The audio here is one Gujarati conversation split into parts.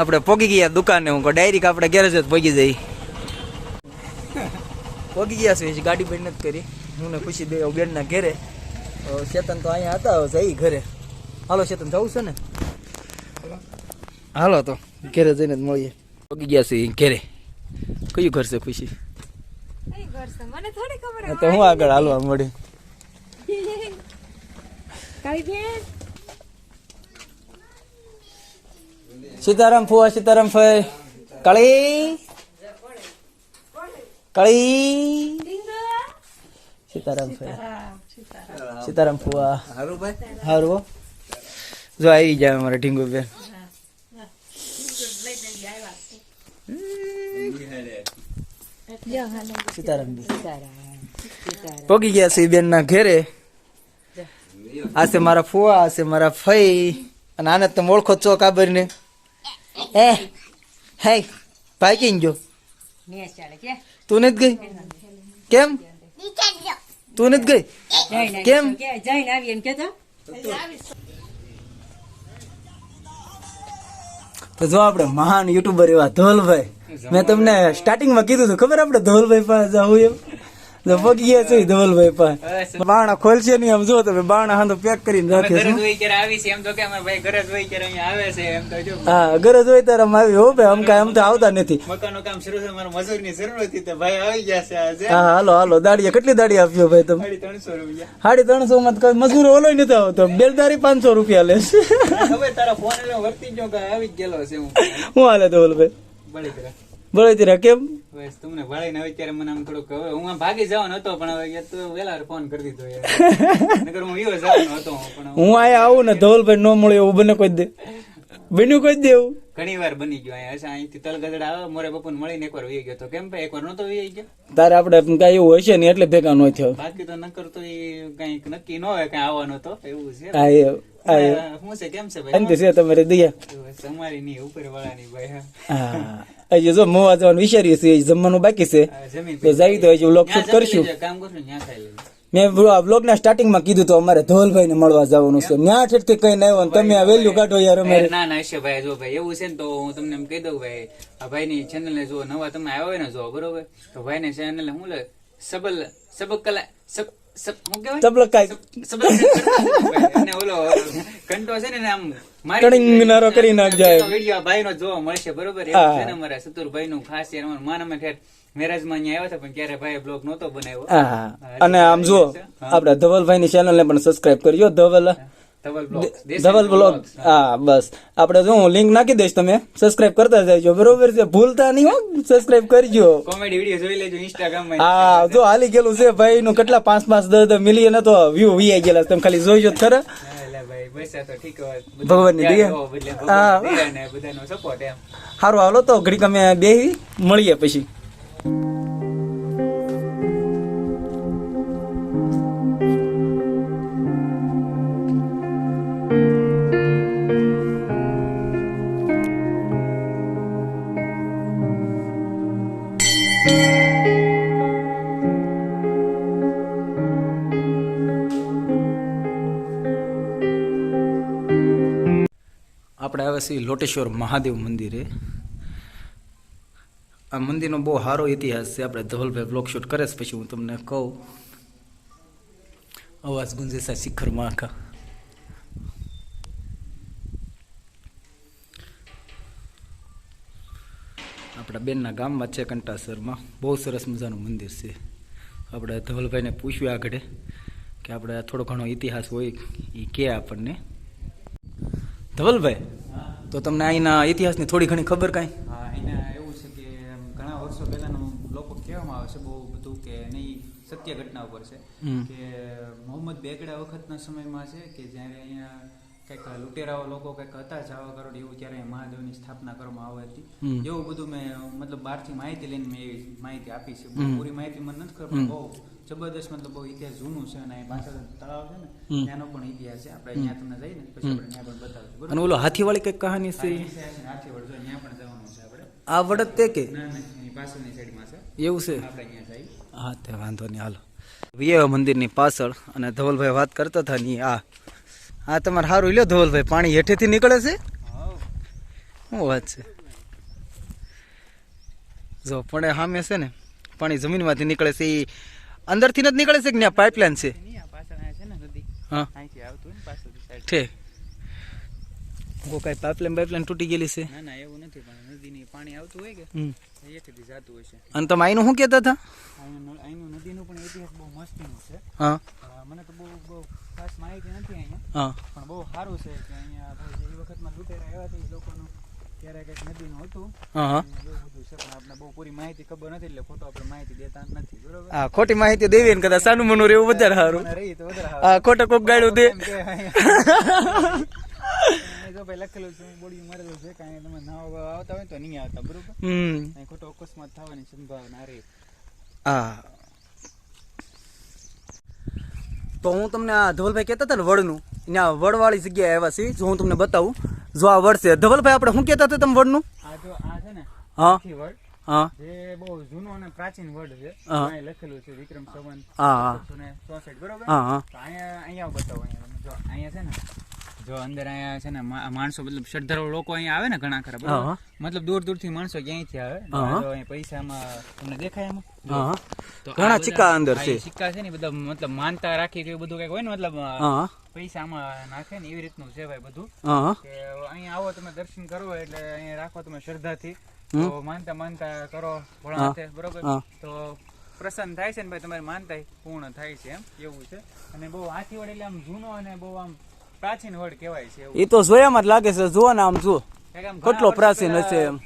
આપણે પોગી ગયા દુકાને હું ડાયરેક્ટ આપણે ગેરેજ જ પોગી જઈ. પોગી ગયા છે ગાડી બંધ નથી કરી. હું ને ખુશી બે બેનના ઘેરે. ચેતન તો અહીંયા હતા જઈ ઘરે. હાલો ચેતન જવું છે ને? હાલો તો ઘેરે જઈને જ મળીએ. પોગી ગયા છે ઘેરે. કયું ઘર છે ખુશી? તો હું આગળ હાલવા મળી કાળી બેન? સીતારામ ફુવા સીતારામ ફઈ કળી. કળી. સીતારામ ફઈ સીતારામ ફુવા. હારું ભાઈ? હારું જો આવી જાય અમારે ઢીંગુ બેન. સીતારામ પોગી ગયા છે બેન ના ઘેરે. આ છે મારા ફુવા આ છે મારા ફઈ. અને આને તમે ઓળખો છો કાબર ને એ હે ભાઈ કઈ જો. તું નથી ગઈ? કેમ? તું નથી ગઈ? કેમ? જઈને આવી એમ કેતો? તો જો આપણે મહાન યુટ્યુબર એવા ધોલભાઈ મેં તમને સ્ટાર્ટિંગમાં કીધું હતું. ખબર આપણે ધોલભાઈ પાસે જવું એમ? તો ગયા છે ધવલભાઈ પાસે. બાણા ખોલશે નહીં આમ જો તમે બારણા હાંધો પેક કરીને રાખે છે જ હોય ત્યારે આવી છે. એમ તો કે અમારા ભાઈ ઘરે હોય ત્યારે અહીંયા આવે છે. એમ તો જો. હા ગરજ હોય ત્યારે અમે આવી હો ભાઈ આમ કાંઈ આમ તો આવતા નથી. મકાનનું કામ શરૂ છે. મારે મજૂરની જરૂર હતી તો ભાઈ આવી ગયા છે આજે. હા હાલો હાલો. દાડીએ કેટલી દાડી આપ્યો ભાઈ તમે? સાડી ત્રણસો રૂપિયા. સાડી ત્રણસો માં તો કઈ મજૂર ઓલો નથી આવતો. બેલદારી પાંચસો રૂપિયા લે છે. હવે તારા ફોન એટલે વર્તી ગયો કે આવી ગયેલો છે હું. હું હાલે ધોલભાઈ બળી ગયા. બળે તેરા કેમ? બસ તમને ભાળીને હવે ત્યારે મને આમ થોડુંક હવે હું આમ ભાગી જવાનો હતો પણ હવે તો વેલા ફોન કરી દીધો નકર હું વિયો જવાનો હતો પણ હું અહીંયા આવું ને ધોલભાઈ નો મળ્યો એવું બને કોઈ દે. બન્યું કોઈ દે એવું? ઘણી વાર બની ગયો અહીંયા. અચ્છા અહીંથી તલગદડા આવે મોરે બપોર મળીને એકવાર વી ગયો તો. કેમ ભાઈ એકવાર નતો વી ગયો? તારે આપણે કઈ એવું હશે ને એટલે ભેગા ન થયો. બાકી તો નકર તો એ કંઈક નક્કી ન હોય કઈ આવવાનો તો એવું છે. છે છે છે જમવાનું બાકી છે તો તો વ્લોગ શૂટ કરશું મેં બ્લોગ ના સ્ટાર્ટિંગમાં કીધું તો અમારે ધોલભાઈ ને મળવા જવાનું છે ન્યા ઠેઠથી કઈ ના આવ્યો તમે આ વેલ્યુ કાઢો યાર અમારે ના ના હશે ભાઈ જો ભાઈ એવું છે ને તો હું તમને એમ કહી દઉં ભાઈ આ ભાઈ ની ચેનલ ને જો નવા તમે આવ્યા હોય ને જો બરોબર તો ભાઈ ને ચેનલ હું લે સબલ સબક કલા સબ કરી નાખજો એમ. વીડિયો ભાઈ નો જોવા મળશે બરોબર અમારા સતુરભાઈ નું ખાસ માન અમે ઠેર મેરેજમાં અહીંયા આવ્યા હતા પણ ક્યારે ભાઈ બ્લોગ નહોતો બનાવ્યો અને આમ જો આપડા ધવલભાઈ ની ચેનલ ને પણ સબસ્ક્રાઇબ કરજો ધવલ ધવલ બ્લોક હા બસ. આપણે જો હું લિંક નાખી દઈશ તમે સબસ્ક્રાઇબ કરતા જજો. બરોબર છે? ભૂલતા નહીં હો સબસ્ક્રાઇબ કરજો. કોમેડી વીડિયો જોઈ લેજો ઇન્સ્ટાગ્રામમાં. હા જો હાલી ગયેલું છે ભાઈ નું કેટલા પાંચ પાંચ દસ દસ મિલિયન તો વ્યૂ વી ગયેલા છે. તમે ખાલી જોઈજો ખરા. એટલે ભાઈ બસ આ તો ઠીક હવે. ભગવાનની દયા. હો, હા. ભગવાનની દયા ને બધાનો સપોર્ટ એમ. સારું હાલો તો ઘડીક અમે બે મળીએ પછી. આપણે આવે છે લોટેશ્વર મહાદેવ મંદિરે. આ મંદિરનો બહુ સારો ઇતિહાસ છે. આપણે ધવલભાઈ બ્લોક શૂટ કરે છે, પછી હું તમને કહું. અવાજ ગુંજે છે શિખરમાં આખા આપણા બેનના ગામમાં છે કંટાસરમાં. બહુ સરસ મજાનું મંદિર છે. આપણે ધવલભાઈને પૂછ્યું આગળ કે આપણે થોડો ઘણો ઇતિહાસ હોય એ કહે આપણને. ધવલભાઈ તો તમને અહીંના ઇતિહાસની થોડી ઘણી ખબર કાંઈ? હા એના એવું છે કે ઘણા વર્ષો પહેલાનું લોકો કહેવામાં આવે છે બહુ બધું કે નહીં સત્ય ઘટના ઉપર છે. કે મોહમ્મદ બેગડા વખતના સમયમાં છે કે જ્યારે અહીંયા કંઈક લુટેરાઓ લોકો કંઈક હતા જાવા કરોડ એવું ત્યારે મહાદેવની સ્થાપના કરવામાં આવી હતી. એવું બધું મેં મતલબ બહારથી માહિતી લઈને મેં એવી માહિતી આપી છે. પૂરી માહિતી મને નથી ખબર બહુ જબરદસ્ત મતલબ બહુ ઇતિહાસ જૂનું છે અને પાછળ તળાવ છે ને ત્યાંનો પણ ઇતિહાસ છે. આપણે અહીંયા તમને જઈને પછી આપણે ત્યાં પણ બતાવીશું અને ઓલો હાથીવાળી કંઈક કહાની છે? હાથી જો ત્યાં પણ જવાનું છે આપણે. આ વડત તે કે? ના ના પાછળની સાઈડમાં છે. એવું છે? આપણે અહીંયા જઈ હા તે વાંધો નહીં હાલો. વિયવ મંદિરની પાછળ અને ધવલભાઈ વાત કરતા હતા ની આ આ તમારે સારું લ્યો ધવલભાઈ પાણી હેઠેથી નીકળે છે? શું વાત છે? જો પણ સામે છે ને પાણી જમીનમાંથી નીકળે છે એ અંદરથી જ નીકળે છે કે ત્યાં પાઇપલાઇન છે? નહીં, આ પાછળ અહીંયા છે ને નદી. હા. ઠીક. કોઈ કાંઈ પાઇપલાઇન પાઇપલાઇન તૂટી ગયેલી છે? ના ના એવું નથી પણ નદીની પાણી આવતું હોય કે. અહીંયાથી જતું હોય છે. અને તમે આઈનું શું કહેતા હતા? આઈનું નદીનું પણ ઇતિહાસ બહુ મસ્તીનું છે. હા. મને તો બહુ બહુ ખાસ માહિતી નથી અહીંયા. હા. પણ બહુ સારું છે કે અહીંયા એ વખતમાં લૂંટેરા આવ્યા હતા એ લોકોનું ત્યારે કંઈક નદીનું હતું. હા હા. અને એવું બધું છે પણ આપણે બહુ પૂરી માહિતી ખબર નથી એટલે ખોટો આપણે માહિતી દેતા નથી બરોબર? હા ખોટી માહિતી દેવી ને કદાચ સાનું મનુ રહેવું વધારે સારું. રહી તો હા ખોટો કોક ગાડું દે. લખેલું છે બોડી મરેલું છે કાંઈ તમે નાવા આવતા હોય તો નહીં આવતા બરોબર? હમ. ખોટો અકસ્માત થવાની સંભાવના રહે. હા. તો હું તમને આ ધવલભાઈ કહેતા હતા ને વડનું ત્યાં વડવાળી જગ્યાએ આવ્યા છીએ જો હું તમને બતાવું. જો આ વડ છે ધવલભાઈ આપણે શું કહેતા હતા તમે વડનું આ જો આ છે ને હા. હા. જે બહુ જૂનો અને પ્રાચીન વર્ડ છે. હા. અહીં લખેલું છે વિક્રમ સંવંત બરોબર? અહીંયા અહીંયા બતાવો અહીંયા. જો અહીંયા છે ને જો અંદર અહીંયા છે ને માણસો મતલબ શ્રદ્ધાળુ લોકો અહીંયા આવે ને ઘણા ખરા. મતલબ દૂર દૂરથી માણસો ક્યાંયથી આવે? પૈસામાં તમને દેખાય એમાં? ઘણા સિક્કા અંદર છે. સિક્કા છે ને બધા મતલબ માનતા રાખી કે બધું કંઈક હોય ને મતલબ અ, હા પૈસા આમાં નાખે ને એવી રીતનું છે ભાઈ બધું. કે અહીંયા આવો તમે દર્શન કરો એટલે અહીંયા રાખો તમે શ્રદ્ધાથી. તો માનતા માનતા કરો. ભોળાનાથે બરોબર? તો પ્રસન્ન થાય છે ને ભાઈ તમારી માનતા પૂર્ણ થાય છે એમ એવું છે. અને બહુ હાથી વડે એટલે આમ જૂનો અને બહુ આમ પ્રાચીન વડ કહેવાય છે એ તો જોયામાં જ લાગે છે જુઓ ને આમ જુઓ કેટલો પ્રાચીન હશે એમ.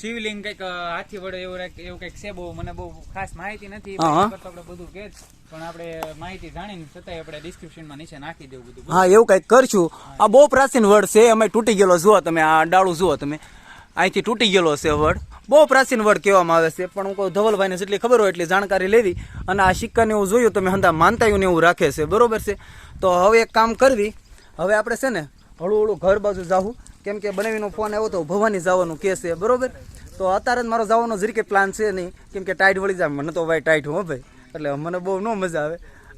શિવલિંગ કંઈક હાથી વડે એવું એવું કંઈક છે બહુ મને બહુ ખાસ માહિતી નથી. આપણે બધું કે પણ આપણે માહિતી જાણીને છતાંય આપણે ડિસ્ક્રિપ્શનમાં નીચે નાખી દેવું બધું. હા એવું કંઈક કરશું. આ બહુ પ્રાચીન વડ છે અમે તૂટી ગયેલો જુઓ તમે આ ડાળું જુઓ તમે. અહીંથી તૂટી ગયેલો છે વડ. બહુ પ્રાચીન વડ કહેવામાં આવે છે પણ હું કહું ધવલભાઈને જેટલી ખબર હોય એટલી જાણકારી લેવી અને આ સિક્કાને એવું જોયું તમે હંધા માનતાયું એવું રાખે છે. બરોબર છે? તો હવે એક કામ કરવી. હવે આપણે છે ને હળું હળું ઘર બાજુ જાવું કેમ કે બનાવીનો ફોન આવ્યો તો ભવાની જવાનું કે છે, બરોબર? તો અત્યારે જ મારો જવાનો જરી કે પ્લાન છે નહીં. કેમ કે ટાઈટ વળી જાય, મને તો ભાઈ ટાઈટ હો ભાઈ. એટલે મને બહુ ન મજા આવે.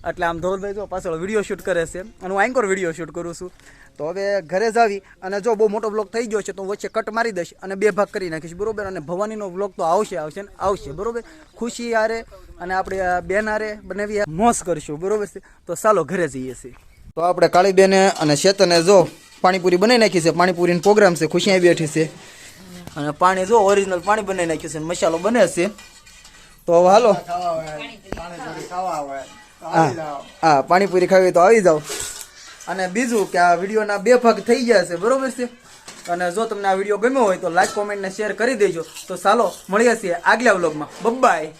એટલે આમ ધવલભાઈ જો પાછળ વીડિયો શૂટ કરે છે. અને હું આંકોર વીડિયો શૂટ કરું છું. તો હવે ઘરે જ આવી અને જો બહુ મોટો બ્લોગ થઈ ગયો છે તો હું વચ્ચે કટ મારી દઈશ અને બે ભાગ કરી નાખીશ, બરોબર? અને ભવાનીનો બ્લોગ તો આવશે આવશે ને આવશે, બરોબર? ખુશી હારે અને આપણે બેન હારે બનાવી મોસ કરશું, બરોબર છે? તો ચાલો ઘરે જઈએ છીએ. તો આપણે કાળીબેને અને શેતને જો પાણીપુરી બનાવી નાખી છે. પાણીપુરીનો પ્રોગ્રામ છે. ખુશી બેઠી છે. અને પાણી જો ઓરિજિનલ પાણી બનાવી નાખ્યું છે મસાલો બને છે. તો હાલો. હા. પાણીપુરી ખાવી તો આવી જાઓ. અને બીજું કે આ વિડીયોના બે ભાગ થઈ ગયા છે. બરોબર છે? અને જો તમને આ વીડિયો ગમ્યો હોય તો લાઈક કોમેન્ટ ને શેર કરી દેજો. તો ચાલો, મળીએ છીએ આગલા વ્લોગમાં બબાય